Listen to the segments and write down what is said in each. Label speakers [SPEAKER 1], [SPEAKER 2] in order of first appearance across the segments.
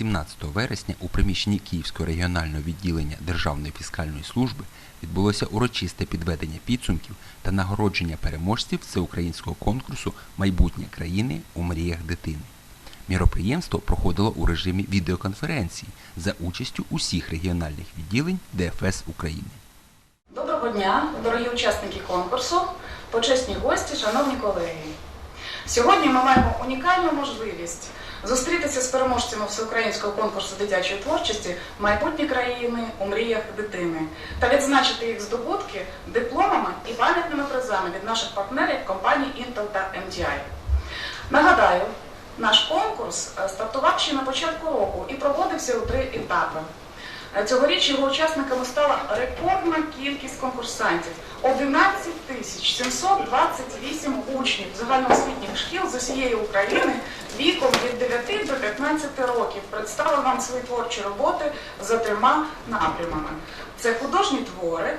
[SPEAKER 1] 17 вересня у приміщенні Київського регіонального відділення Державної фіскальної служби відбулося урочисте підведення підсумків та нагородження переможців всеукраїнського конкурсу Майбутнє країни у мріях дитини. Міроприємство проходило у режимі відеоконференції за участю усіх регіональних відділень ДФС України.
[SPEAKER 2] Доброго дня, дорогі учасники конкурсу, почесні гості, шановні колеги. Сьогодні ми маємо унікальну можливість зустрітися з переможцями всеукраїнського конкурсу дитячої творчості Майбутні країни у мріях дитини та відзначити їх здобутки дипломами і пам'ятними призами від наших партнерів компаній Intel та MTI. Нагадаю, наш конкурс е, стартував ще на початку року і проводився у три етапи. Е, Цьогоріч його учасниками стала рекордна кількість конкурсантів 11 тисяч 728 учнів загальноосвітніх шкіл з усієї України віком від 9 до 15 років представили нам свої творчі роботи за трьома напрямами: це художні твори,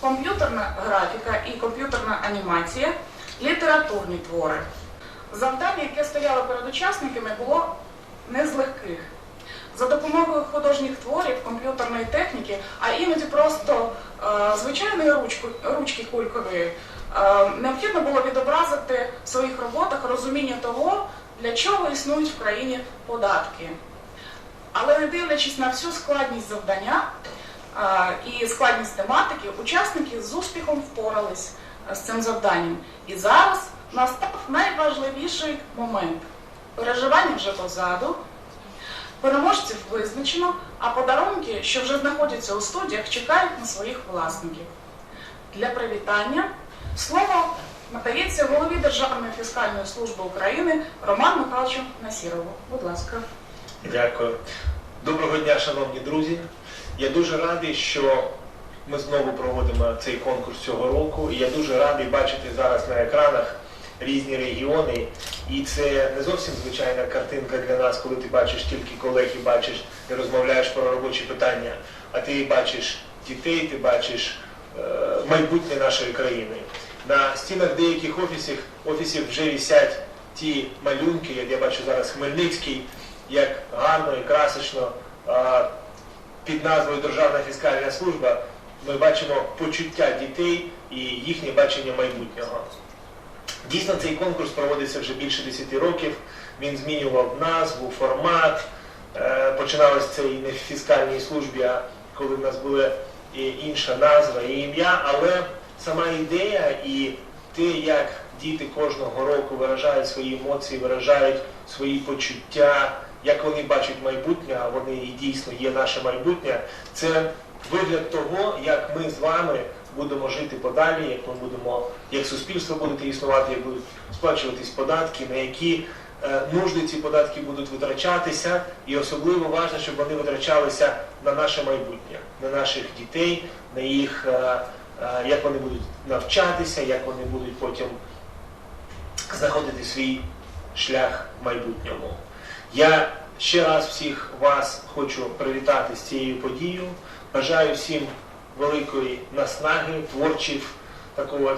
[SPEAKER 2] комп'ютерна графіка і комп'ютерна анімація, літературні твори. Завдання, яке стояло перед учасниками, було не з легких. За допомогою художніх творів, комп'ютерної техніки, а іноді просто е, звичайної ручки, ручки кулькової, е, необхідно було відобразити в своїх роботах розуміння того, для чого існують в країні податки. Але не дивлячись на всю складність завдання е, і складність тематики, учасники з успіхом впорались з цим завданням. І зараз настав найважливіший момент. Переживання вже позаду. Переможців визначено, а подарунки, що вже знаходяться у студіях, чекають на своїх власників. Для привітання слово надається голові Державної фіскальної служби України Роману Михайловичу Насірову. Будь ласка.
[SPEAKER 3] Дякую. Доброго дня, шановні друзі. Я дуже радий, що ми знову проводимо цей конкурс цього року. І я дуже радий бачити зараз на екранах різні регіони. І це не зовсім звичайна картинка для нас, коли ти бачиш тільки колег і бачиш, і розмовляєш про робочі питання, а ти бачиш дітей, ти бачиш е, майбутнє нашої країни. На стінах деяких офісів, офісів вже висять ті малюнки, як я бачу зараз Хмельницький, як гарно і красочно а, під назвою Державна фіскальна служба ми бачимо почуття дітей і їхнє бачення майбутнього. Дійсно, цей конкурс проводиться вже більше 10 років. Він змінював назву, формат. Е, Починалось це і не в фіскальній службі, а коли в нас була інша назва і ім'я, але сама ідея і те, як діти кожного року виражають свої емоції, виражають свої почуття, як вони бачать майбутнє, а вони і дійсно є наше майбутнє, це вигляд того, як ми з вами будемо жити подалі, як ми будемо, як суспільство буде існувати, як будуть сплачуватись податки, на які е, нужди ці податки будуть витрачатися, і особливо важливо, щоб вони витрачалися на наше майбутнє, на наших дітей, на їх, е, е, як вони будуть навчатися, як вони будуть потім знаходити свій шлях в майбутньому. Я ще раз всіх вас хочу привітати з цією подією. Бажаю всім великої наснаги, творчих, такого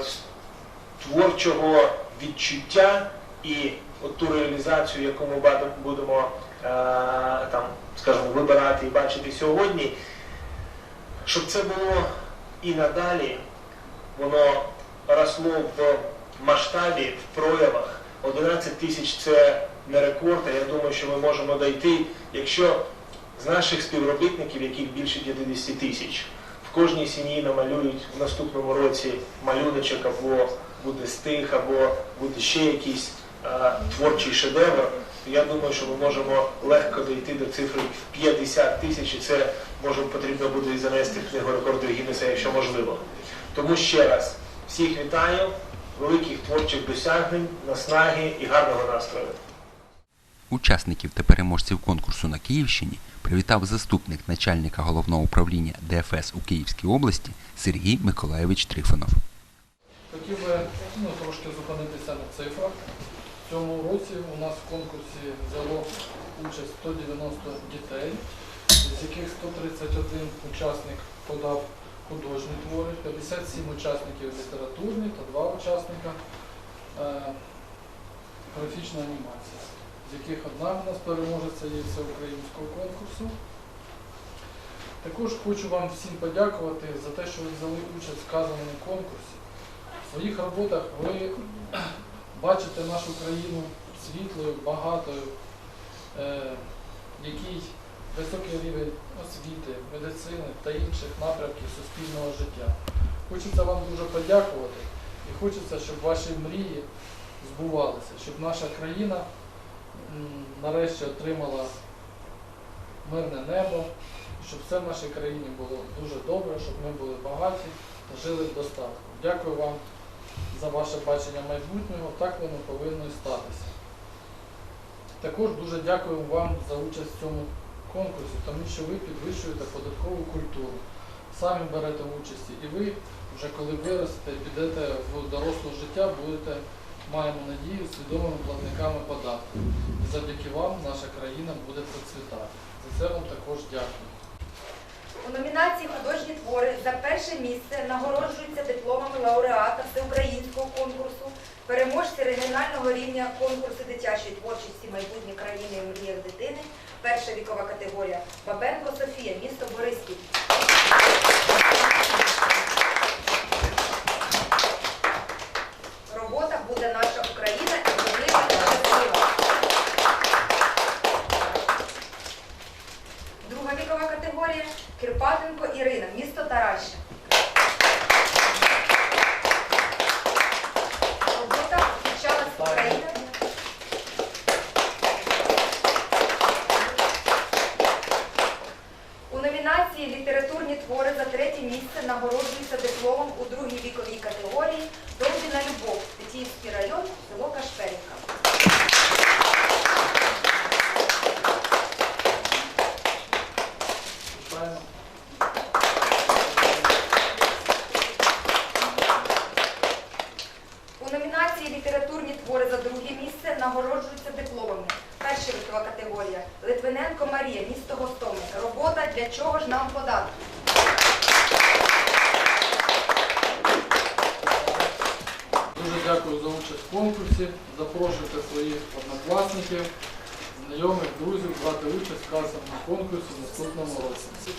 [SPEAKER 3] творчого відчуття і от ту реалізацію, яку ми будемо е, там, скажімо, вибирати і бачити сьогодні, щоб це було і надалі, воно росло в масштабі, в проявах. 11 тисяч це не рекорд, а я думаю, що ми можемо дойти, якщо з наших співробітників, яких більше 50 тисяч, в кожній сім'ї намалюють в наступному році малюночок або буде стих, або буде ще якийсь е, творчий шедевр, я думаю, що ми можемо легко дійти до цифри 50 тисяч, і це може потрібно буде і занести в книгу рекордів Гіннеса, якщо можливо. Тому ще раз всіх вітаю, великих творчих досягнень, наснаги і гарного настрою.
[SPEAKER 1] Учасників та переможців конкурсу на Київщині привітав заступник начальника головного управління ДФС у Київській області Сергій Миколаєвич Трифонов.
[SPEAKER 4] Хотів би ну, трошки зупинитися на цифрах. В цьому році у нас в конкурсі взяло участь 190 дітей, з яких 131 учасник подав художні твори, 57 учасників літературні та 2 учасника е, графічна анімація. З яких одна в нас переможеця є всеукраїнського конкурсу. Також хочу вам всім подякувати за те, що ви взяли участь в вказаному конкурсі. В своїх роботах ви бачите нашу країну світлою, багатою, е, який високий рівень освіти, медицини та інших напрямків суспільного життя. Хочеться вам дуже подякувати і хочеться, щоб ваші мрії збувалися, щоб наша країна нарешті отримала мирне небо, щоб все в нашій країні було дуже добре, щоб ми були багаті та жили в достатку. Дякую вам за ваше бачення майбутнього, так воно повинно і статися. Також дуже дякую вам за участь в цьому конкурсі, тому що ви підвищуєте податкову культуру, самі берете участь, і ви вже коли виростете, підете в доросле життя, будете, маємо надію, свідомими платниками податків. І завдяки вам наша країна буде процвітати. За це вам також дякую.
[SPEAKER 5] У номінації художні твори за перше місце нагороджуються дипломами лауреата всеукраїнського конкурсу, переможці регіонального рівня конкурсу дитячої творчості майбутнє країни у мріях дитини, перша вікова категорія Бабенко Софія, місто Бориспіль. Робота буде наша Україна і можлива і щаслива. Друга вікова категорія Кирпатенко Ірина, місто Тараща. Робота включалась Україна. У номінації Літературні твори за третє місце нагороджуються дипломом у другій віковій категорії Довбіна Любов, Тетіївський район, село Кашперівка.
[SPEAKER 4] Вітаємо.
[SPEAKER 5] У номінації Літературні твори за друге місце нагороджуються дипломами. Перша вікова категорія Литвиненко Марія, місто Гостомель. Робота для чого ж нам податки?
[SPEAKER 4] Дуже дякую за участь в конкурсі. Запрошуйте своїх однокласників, знайомих, друзів брати участь в вказаному конкурсі в наступному році.